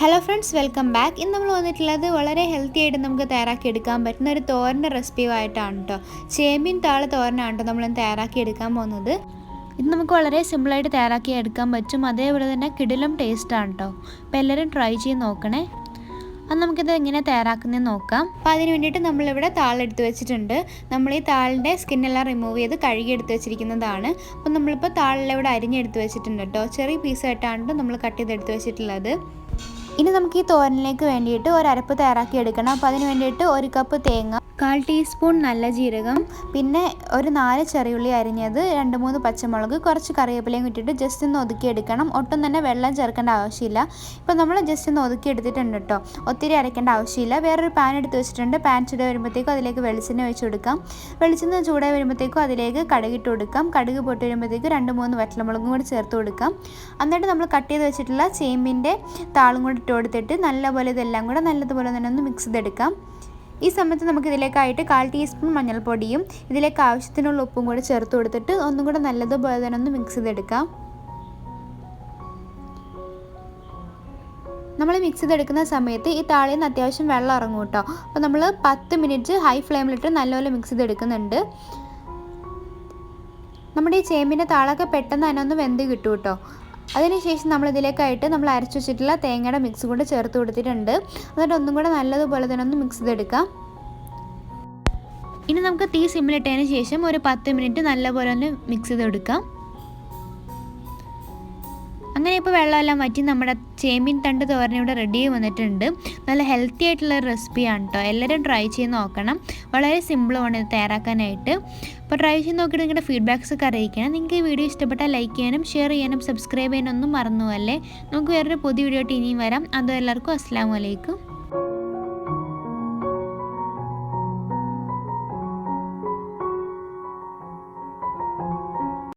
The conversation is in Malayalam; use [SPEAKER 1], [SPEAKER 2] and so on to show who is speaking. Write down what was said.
[SPEAKER 1] ഹലോ ഫ്രണ്ട്സ് വെൽക്കം ബാക്ക് ഇന്ന് നമ്മൾ വന്നിട്ടുള്ളത് വളരെ ഹെൽത്തി ആയിട്ട് നമുക്ക് തയ്യാറാക്കി എടുക്കാൻ പറ്റുന്ന ഒരു തോരന്റെ റെസിപ്പിയുമായിട്ടാണ് കേട്ടോ ചേമ്പിൻ താള തോരനാണ് കേട്ടോ നമ്മൾ തയ്യാറാക്കി എടുക്കാൻ പോകുന്നത്. ഇത് നമുക്ക് വളരെ സിമ്പിളായിട്ട് തയ്യാറാക്കി എടുക്കാൻ പറ്റും. അതേപോലെ തന്നെ കിടിലും ടേസ്റ്റാണ് കേട്ടോ അപ്പോൾ എല്ലാവരും ട്രൈ ചെയ്ത് നോക്കണേ. അത് നമുക്കിത് എങ്ങനെ തയ്യാറാക്കുന്നത് നോക്കാം. അപ്പോൾ അതിന് വേണ്ടിയിട്ട് നമ്മളിവിടെ താളെടുത്ത് വെച്ചിട്ടുണ്ട്. നമ്മൾ ഈ താളിന്റെ സ്കിന്നെല്ലാം റിമൂവ് ചെയ്ത് കഴുകി എടുത്ത് വെച്ചിരിക്കുന്നതാണ്. അപ്പോൾ നമ്മളിപ്പോൾ താളെല്ലാം ഇവിടെ അരിഞ്ഞെടുത്ത് വെച്ചിട്ടുണ്ട് കേട്ടോ. ചെറിയ പീസായിട്ടാണ് നമ്മൾ കട്ട് ചെയ്തെടുത്ത് വെച്ചിട്ടുള്ളത്. ഇനി നമുക്ക് ഈ തോരനിലേക്ക് വേണ്ടിയിട്ട് ഒരു അരപ്പ് തയ്യാറാക്കി എടുക്കണം. അപ്പോൾ അതിന് വേണ്ടിയിട്ട് ഒരു കപ്പ് തേങ്ങ കാൽ ടീസ്പൂൺ നല്ല ജീരകം പിന്നെ ഒരു നാല് ചെറിയുള്ളി അരിഞ്ഞത് രണ്ട് മൂന്ന് പച്ചമുളക് കുറച്ച് കറിവേപ്പിലയും ഇട്ടിട്ട് ജസ്റ്റ് ഒന്ന് ഒതുക്കി എടുക്കണം. ഒട്ടും തന്നെ വെള്ളം ചേർക്കേണ്ട ആവശ്യമില്ല. ഇപ്പോൾ നമ്മൾ ജസ്റ്റ് ഒന്ന് ഒതുക്കി എടുത്തിട്ടുണ്ട് കേട്ടോ ഒത്തിരി അരയ്ക്കേണ്ട ആവശ്യമില്ല. വേറൊരു പാൻ എടുത്ത് വെച്ചിട്ടുണ്ട്. പാൻ ചൂട് വരുമ്പോഴത്തേക്കും അതിലേക്ക് വെളിച്ചെണ്ണ ഒഴിച്ച് കൊടുക്കാം. വെളിച്ചെണ്ണ ചൂടായി വരുമ്പോഴത്തേക്കും അതിലേക്ക് കടുകിട്ട് കൊടുക്കാം. കടുക് പൊട്ടി വരുമ്പോഴത്തേക്കും രണ്ട് മൂന്ന് വറ്റലമുളകും കൂടി ചേർത്ത് കൊടുക്കാം. എന്നിട്ട് നമ്മൾ കട്ട് ചെയ്ത് വെച്ചിട്ടുള്ള ചേമ്പിന്റെ താളും കൂടി ഇട്ട് കൊടുത്തിട്ട് നല്ലപോലെ ഇതെല്ലാം കൂടെ നല്ലതുപോലെ തന്നെ ഒന്ന് മിക്സ് ചെയ്തെടുക്കാം. ഈ സമയത്ത് നമുക്ക് ഇതിലേക്കായിട്ട് കാൽ ടീസ്പൂൺ മഞ്ഞൾപ്പൊടിയും ഇതിലേക്ക് ആവശ്യത്തിനുള്ള ഉപ്പും കൂടെ ചേർത്ത് കൊടുത്തിട്ട് ഒന്നും കൂടെ നല്ലതുപോലെ തന്നെ ഒന്ന് മിക്സ് ചെയ്തെടുക്കാം. നമ്മൾ മിക്സ് ചെയ്തെടുക്കുന്ന സമയത്ത് ഈ താളിയിൽ നിന്ന് അത്യാവശ്യം വെള്ളം ഇറങ്ങും കേട്ടോ. അപ്പോൾ നമ്മൾ പത്ത് മിനിറ്റ് ഹൈ ഫ്ലെയിമിലിട്ട് നല്ലപോലെ മിക്സ് ചെയ്തെടുക്കുന്നുണ്ട്. നമ്മുടെ ഈ ചേമ്പിന്റെ താളൊക്കെ പെട്ടെന്ന് തന്നെ ഒന്ന് വെന്ത് കിട്ടും കേട്ടോ. അതിനുശേഷം നമ്മൾ ഇതിലേക്കായിട്ട് നമ്മൾ അരച്ചു വെച്ചിട്ടുള്ള തേങ്ങയുടെ മിക്സ് കൊണ്ട് ചേർത്ത് കൊടുത്തിട്ടുണ്ട്. എന്നിട്ട് ഒന്നും കൂടെ നല്ലതുപോലെ തന്നെ ഒന്ന് മിക്സ് ചെയ്തെടുക്കാം. ഇനി നമുക്ക് തീ സിമ്മിലിട്ടതിന് ശേഷം ഒരു പത്ത് മിനിറ്റ് നല്ലപോലെ ഒന്ന് മിക്സ് ചെയ്തെടുക്കാം. അങ്ങനെ ഇപ്പോൾ വെള്ളമെല്ലാം മാറ്റി നമ്മുടെ ചേമ്പിൻ തണ്ട് തോരൻ ഇവിടെ റെഡി വന്നിട്ടുണ്ട്. നല്ല ഹെൽത്തി ആയിട്ടുള്ള റെസിപ്പിയാണ് കേട്ടോ എല്ലാവരും ട്രൈ ചെയ്ത് നോക്കണം. വളരെ സിമ്പിളുമാണ് ഇത് തയ്യാറാക്കാനായിട്ട്. അപ്പോൾ ട്രൈ ചെയ്ത് നോക്കിയിട്ട് നിങ്ങളുടെ ഫീഡ്ബാക്സ് ഒക്കെ അറിയിക്കണം. നിങ്ങൾക്ക് ഈ വീഡിയോ ഇഷ്ടപ്പെട്ടാൽ ലൈക്ക് ചെയ്യാനും ഷെയർ ചെയ്യാനും സബ്സ്ക്രൈബ് ചെയ്യാനൊന്നും അല്ലേ? നമുക്ക് വേറൊരു പുതിയ വീഡിയോ ആയിട്ട് ഇനിയും വരാം. അതും എല്ലാവർക്കും അസ്സാം വലൈക്കും